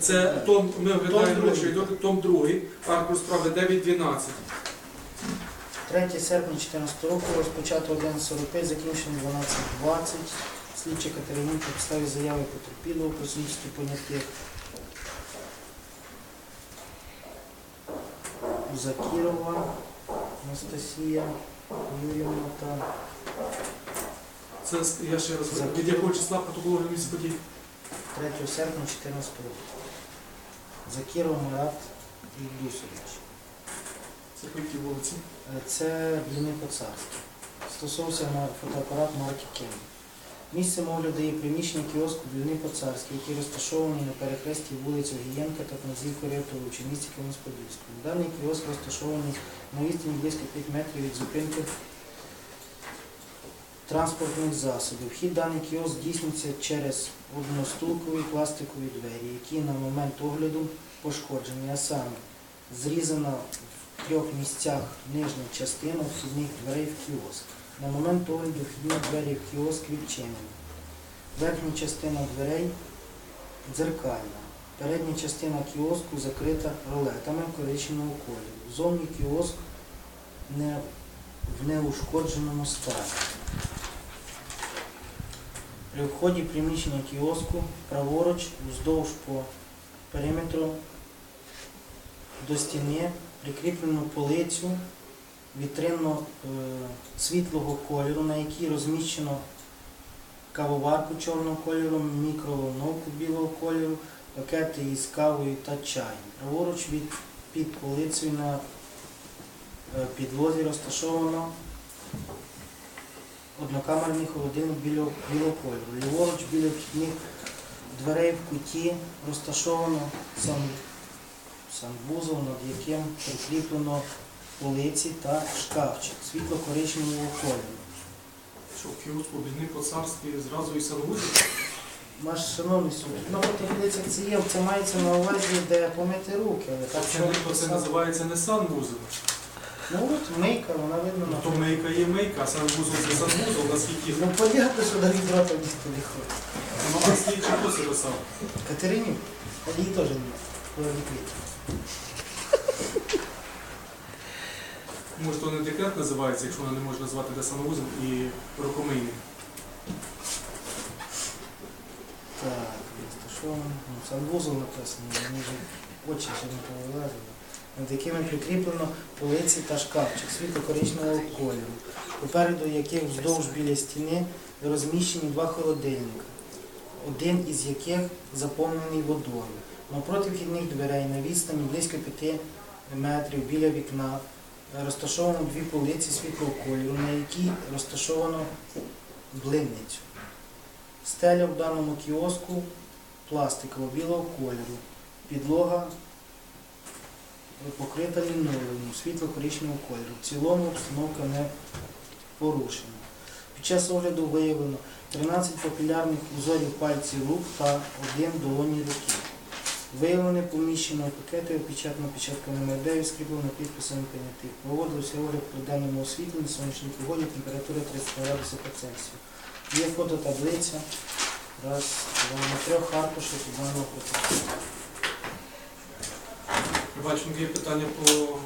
Це том, ми оглядаємо другий. речі, том 2, аркуш справи 9.12. 3 серпня 2014 року розпочато 11.45, закінчено 12.20. Слідча Катеринюк підставі заяви потерпілого про слідстві понятих Закірова, Анастасія Юрівна та Це я ще раз від якого числа протоколу місця подій? 3 серпня 2014 року. Закіров Марат Ільдусович. Це по якій вулиці? Е, Це Бліни Поцарський. Стосовувався на фотоапарат марки Кем. Місцем огляду є приміщення кіоску Бліни Поцарський, який розташований на перехресті вулиць Огієнка та Князівки Рятовича місті Кам'янець-Подільському. Даний кіоск розташований на відстані близько 5 метрів від зупинки транспортних засобів. Вхід даний кіоск здійснюється через одностулкові пластикові двері, які на момент огляду пошкоджені, а саме зрізана в трьох місцях нижня частина вхідних дверей в кіоск. На момент огляду вхідні двері в кіоск відчинені. Верхня частина дверей дзеркальна. Передня частина кіоску закрита ролетами коричневого кольору. Зовні кіоск не в неушкодженому стані. При вході приміщення кіоску праворуч вздовж по периметру до стіни прикріплено полицю вітринно е, світлого кольору, на якій розміщено кавоварку чорного кольору, мікроволновку білого кольору, пакети із кавою та чаєм. Праворуч від під полицею на е, підлозі розташовано однокамерний холодильник білого кольору. Ліворуч біля вхідних дверей в куті розташовано сам санвузол, над яким прикріплено полиці та шкафчик світло-коричневого кольору. Що в Бідний по царстві зразу і санвузі? Ваш шановний суд, ну от дивіться, це є, це мається на увазі, де помити руки, але так Це, що не- це називається не санвузол. Ну от мийка, вона видно на то мийка є мийка, а санвузол це санвузол, наскільки. Ну понятно, що до відрота ніхто не ходить. Ну, а слідчий хто це писав? Катерині, а її теж немає. Вона не квітка. Може, то не декрет називається, якщо вона не може назвати де санвузол і рукомийник. Так, розташовано. Ну, санвузол написано, вже очі ще не повилазили. Над якими прикріплено полиці та шкафчик світло-коричневого кольору, попереду яких вздовж біля стіни розміщені два холодильника, один із яких заповнений водою. Напроти вхідних дверей на відстані близько 5 метрів біля вікна розташовано дві полиці світлого кольору, на якій розташовано блинницю. Стеля в даному кіоску пластикова білого кольору. Підлога покрита лінолеумом світло-коричневого кольору. В цілому обстановка не порушена. Під час огляду виявлено 13 популярних узорів пальців рук та один долоні руки. Виявлене поміщено пакети, опечатано печатками медею, скріплено підписами понятих. Проводився огляд при денному освітленні, сонячній погоді, температура 30 градусів по Цельсію. Є фототаблиця. Раз, два, на трьох аркушах даного протоколу. Бачу, є питання по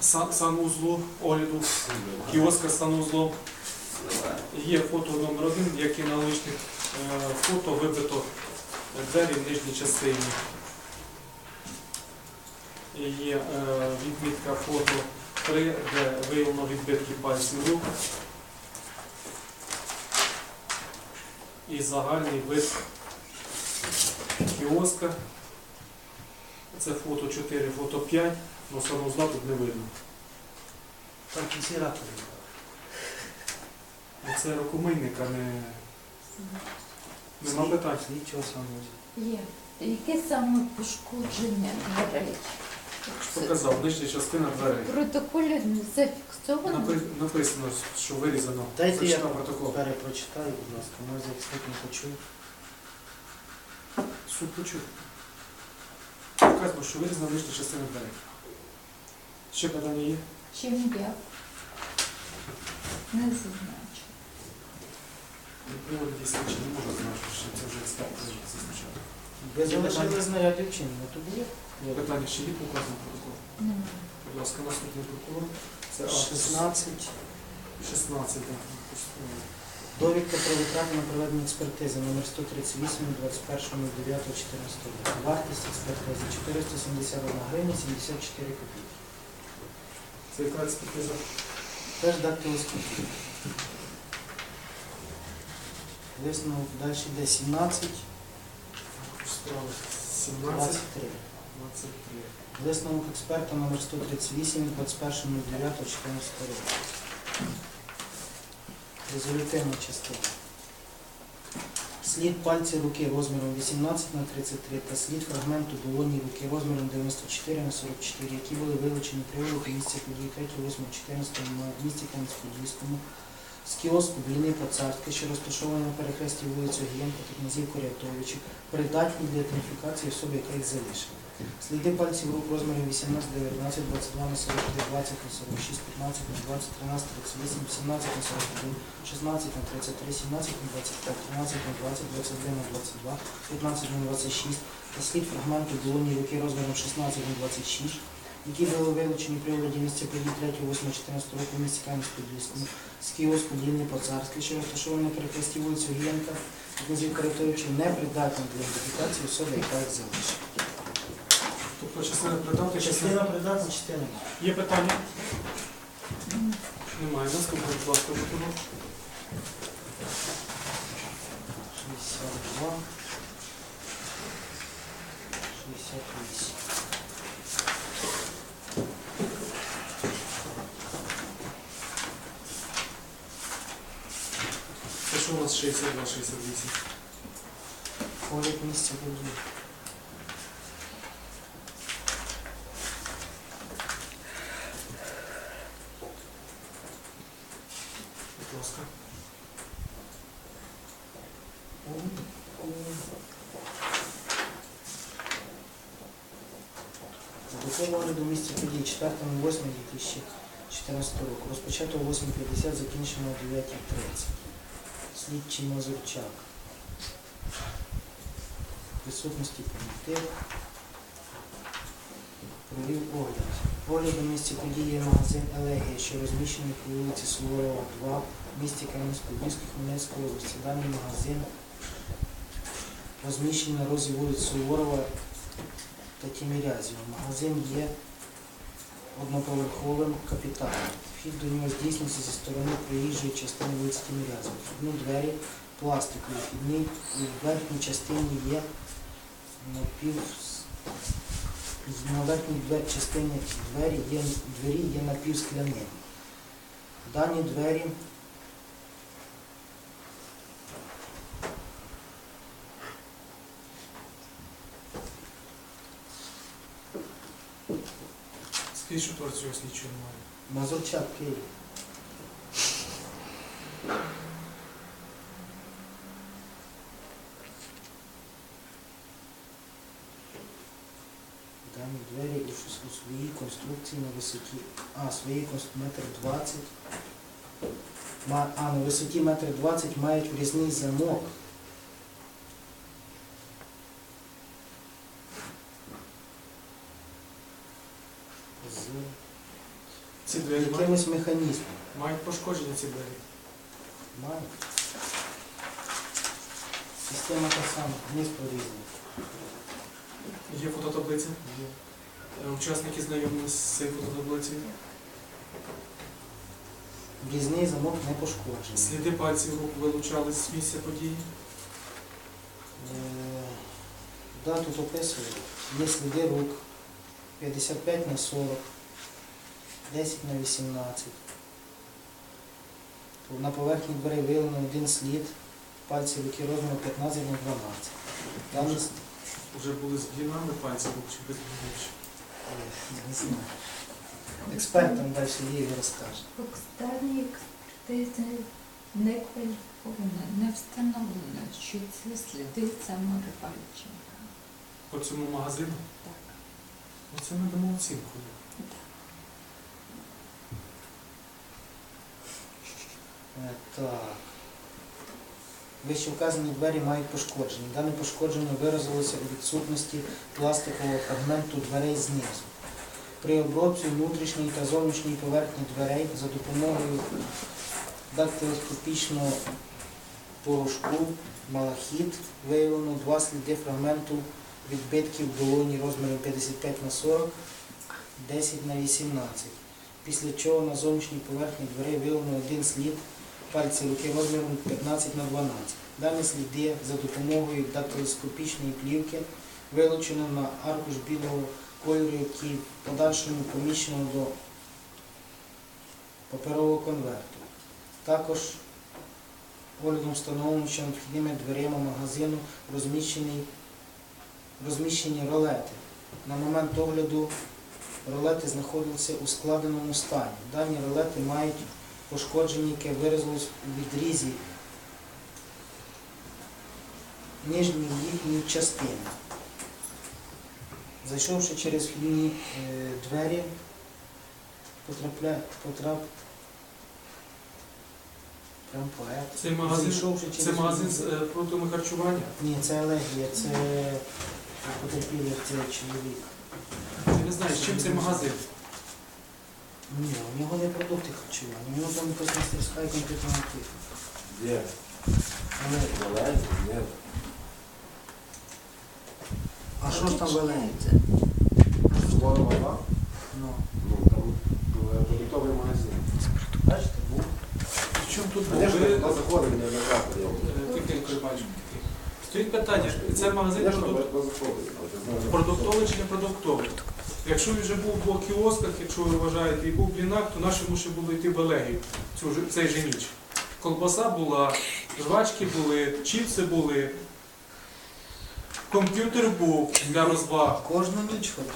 сан- санвузлу, огляду, кіоска з. Є фото номер один, як і на лишніх е, фото вибито двері в нижній частині. І Є е, відмітка фото 3, де виявлено відбитки пальців рук. І загальний вид кіоска. Це фото 4, фото 5, але санузла тут не видно. Там всі ракури. Ну, Це рукомийник, а не нема питань. Слідчого самого. Є. Яке саме пошкодження дверей? Показав, нижня частина В протоколі не зафіксовано. Напи- Написано, що вирізано. Дайте я протокол. перепрочитаю, будь ласка, може захисник не почув. Суд почув. Вказано, що вирізана нижня частина дверей. Ще питання є? Чим я не зазначу. Ну, дійсно, не можу знати, що це вже експерт. Ви залишили знаряддя вчинення, то було? Питання ще є по протоколу? Немає. Будь ласка, наступний прокурор. Це акт 16. 16. так. Довідка про витрати на проведення експертизи номер 138 21.09.14 року. Вартість експертизи 471 гривня 74 копійки. Це яка експертиза? Теж дактилоскопія. Висновок далі йде 17, Справа 17, 23. 23. Висновок експерта номер 138 21.09.14 року. Резолютивна частина. Слід пальці руки розміром 18 на 33 та слід фрагменту долоні руки розміром 94 на 44, які були вилучені при огляді місця події 3, 8, 14 на місці Кам'янськ-Подільському з кіоску Бліни Поцарське, що розташований на перехресті вулиці Огієнка та князів Корятовичів, придатні для ідентифікації особи, яка їх залишила. Сліди пальців рук розмірів 18, 19, 22 на 43, 20 на 46, 15 на 20, 13, 38, 17 на 41, 16 на 33, 17 на 25, 13 на 20, 21 на 22, 15 на 26 та слід фрагменту долоні руки розміром 16 на 26, які були вилучені при огляді місця подій 3, 8, 14 року місті Кам'янськ-Подільському з кіоску Блінний Поцарський, що розташований на перехресті вулиці Огієнка, князів Корятовичів, не придатні для ідентифікації особи, яка їх залишила. Тобто частина придатна, частина. Придатна, частина. Є питання? Немає. Наступний, будь ласка, прокурор. 62, 68. Це що у нас 62, 68? Огляд місця події. Будь ласка. Протокол огляду місця події 4.08.2014 року. Розпочато о 8.50, закінчено о 9.30. Слідчий Мазурчак. В Присутності комітет. Провів огляд. Оглядом місця події магазин Елегія, що розміщений по вулиці Суворова, 2, в місті Кам'янськ-Подільській Хмельницької області. Даний магазин розміщений на розі вулиць Суворова та Тімірязєва. Магазин є одноповерховим капіталом. Вхід до нього здійснюється зі сторони проїжджої частини вулиці Тімірязєва. Вхідні двері пластикові. Вхідні у верхній частині є напів... На верхній двері, частині двері є, двері є напівскляні. Дані двері Скажіть, що творцю цього слідчого немає. Київ. Дані двері у ш- у своїй конструкції на висоті. А, конструкції метр двадцять. А, на висоті метр двадцять мають врізний замок. З Ці двері мають, мають пошкодження ці двері. Має. Система та сама, низ порізаний. Є фототаблиця. Є. Е, Учасники знайомі з цією фототаблицею. Врізний замок не пошкоджений. Сліди пальців рук вилучали з місця події. Е, Да, тут описує. Є сліди рук 55 на 40, 10 на 18. На поверхні дверей виявлено один слід, пальці руки розміру 15 на 12. Даний с- Вже були з блінами пальців чи без блінів. Не знаю. Експерт там далі їй розкаже. Окстанні експертизи не кваліфіковано, не встановлено, що це сліди саморибальчення. По цьому магазину. Так. Оце ми дамо оцінку. Е, Так. Вище вказані двері мають пошкодження. Дане пошкодження виразилося у відсутності пластикового фрагменту дверей знизу. При обробці внутрішньої та зовнішньої поверхні дверей за допомогою дактилоскопічного порошку малахіт виявлено два сліди фрагменту відбитків долоні розміром 55 на 40, 10 на 18. Після чого на зовнішній поверхні дверей виявлено один слід пальці руки розміром 15 на 12. Дані сліди за допомогою дактилоскопічної плівки вилучено на аркуш білого кольору, який в подальшому поміщено до паперового конверту. Також оглядом встановлено, що над вхідними дверима магазину розміщені, розміщені ролети. На момент огляду ролети знаходилися у складеному стані. Дані ролети мають пошкодження, яке виразилось у відрізі нижньої їхньої частини. Зайшовши через вхідні е, двері, потрапля, потрап, прям поет. Цей магазин, Зайшовши через це магазин з е, продуктами харчування. Ні, це алергія, це потерпілий цей чоловік. Я не знаю, з чим цей магазин. Ні, у нього не продукти харчування, у нього там якась мастерська і комп'ютерна техніка. Где? Але, Малайзия? Нет. а що ж там валяється? Скоро вода? Ну, Ну, там э, продуктовый магазин. бачите, був. В чому тут Конечно, ви- туда заходили неоднократно. я- Е, Тихенько, бачу. Стоїть питання, це магазин заходили. але я знаю, продуктовий чи не продуктовий? Якщо він вже був по кіосках, якщо ви вважаєте, і був в блінах, то наші ще було йти в Елегію цю ж- цей же ніч. Колбаса була, жвачки були, чіпси були, комп'ютер був для розваг. Кожну ніч ходив.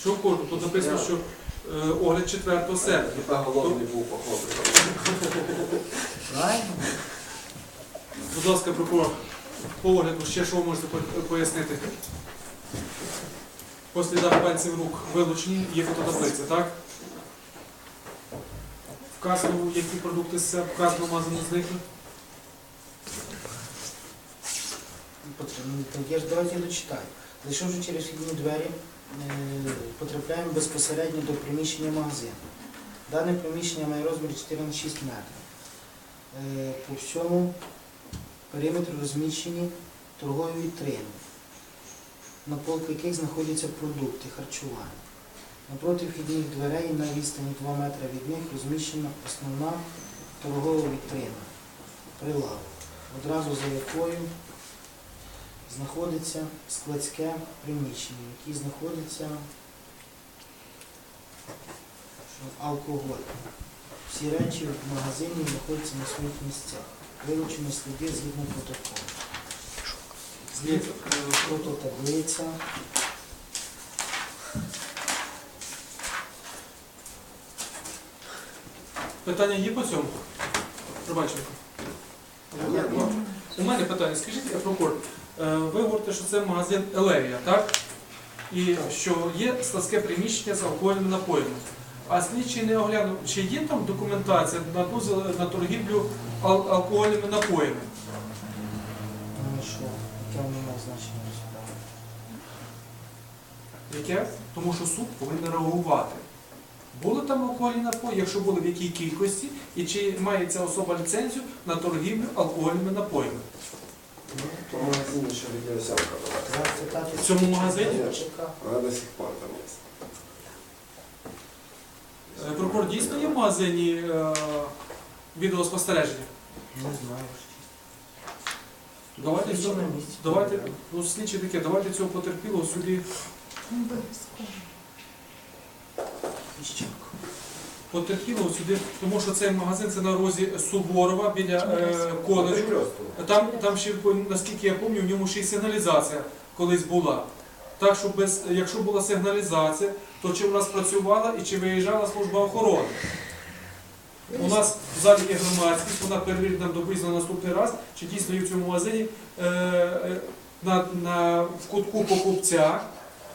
Що кожен? Тут написано, що е, огляд 4 серпня. Я голодний був, походу. Правильно? Будь ласка, прокурор, по огляду ще що ви можете пояснити? По слідах пальців рук вилучені, є фототаблиця, так? Вказано, які продукти з себе, вказано магазину зникли. Потрібно. Так я ж давайте я дочитаю. Зайшовши через вхідні двері, е, потрапляємо безпосередньо до приміщення магазину. Дане приміщення має розмір 14 метрів. Е, По всьому периметру розміщені торгові вітрини, на полку яких знаходяться продукти харчування. Напроти вхідних дверей на відстані 2 метри від них розміщена основна торгова вітрина, прилавок, одразу за якою знаходиться складське приміщення, в якій знаходиться алкоголь. Всі речі в магазині знаходяться на своїх місцях. Вилучені сліди згідно протоколу. Слід е, фототаблиця. Питання є по цьому? Пробаченко. Ну, У мене питання, скажіть, я прокурор, е, ви говорите, що це магазин Елевія, так? І що є складське приміщення з алкогольними напоями. А слідчий не оглянув, чи є там документація на, торгівлю ал- алкогольними напоями? Ну і що? Яке воно має значення до справи? Яке? Тому що суд повинен реагувати. Були там алкогольні напої, якщо були в якій кількості, і чи має ця особа ліцензію на торгівлю алкогольними напоями? в том магазине еще видеосъемка была. Зараз цитати В цьому магазині? ЧК. Она до сих пор там есть. Е, Прокурор дійсно є в магазині е, відеоспостереження? Не знаю. Давайте Слідчі цього, на місці. давайте, ну слідчі таке, давайте цього потерпілого сюди. Обов'язково. Іщенко. Потерпілого сюди, тому що цей магазин це на розі Суворова біля е, коледжу. Там, там ще, наскільки я пам'ятаю, в ньому ще й сигналізація колись була. Так що без, якщо була сигналізація, то чи вона спрацювала і чи виїжджала служба охорони? У нас в залі є громадськість, вона перевірить нам до на наступний раз, чи дійсно є в цьому магазині е, е, на, на, в кутку покупця,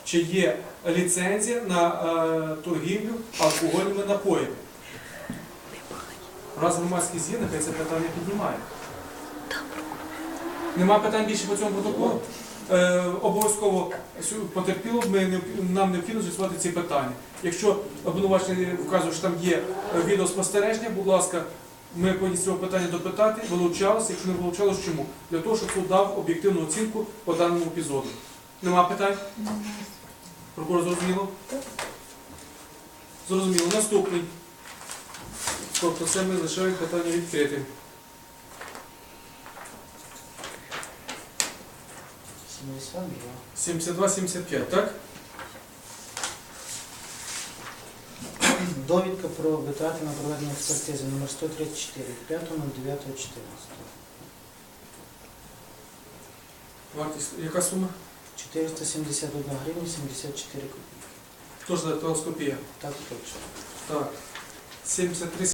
чи є ліцензія на е, торгівлю алкогольними напоями. Раз громадськість є, нехай це питання піднімає. Нема питань більше по цьому протоколу? Е, обов'язково потерпіло, ми нам необхідно з'ясувати ці питання. Якщо обвинувачений вказує, що там є відеоспостереження, будь ласка, ми повинні з цього питання допитати, вилучалося, якщо не вилучалося, чому? Для того, щоб суд дав об'єктивну оцінку по даному епізоду. Нема питань? Прокурор зрозуміло? Зрозуміло. Наступний. Тобто це ми лишаємо питання відкритим. 72. 72-75, так? Довідка про витрати на проведення експертизи номер 134 5.09.14. Вартість. Яка сума? 471 гривня 74 копійки. Тож за телескопія. Так точно. Так. 73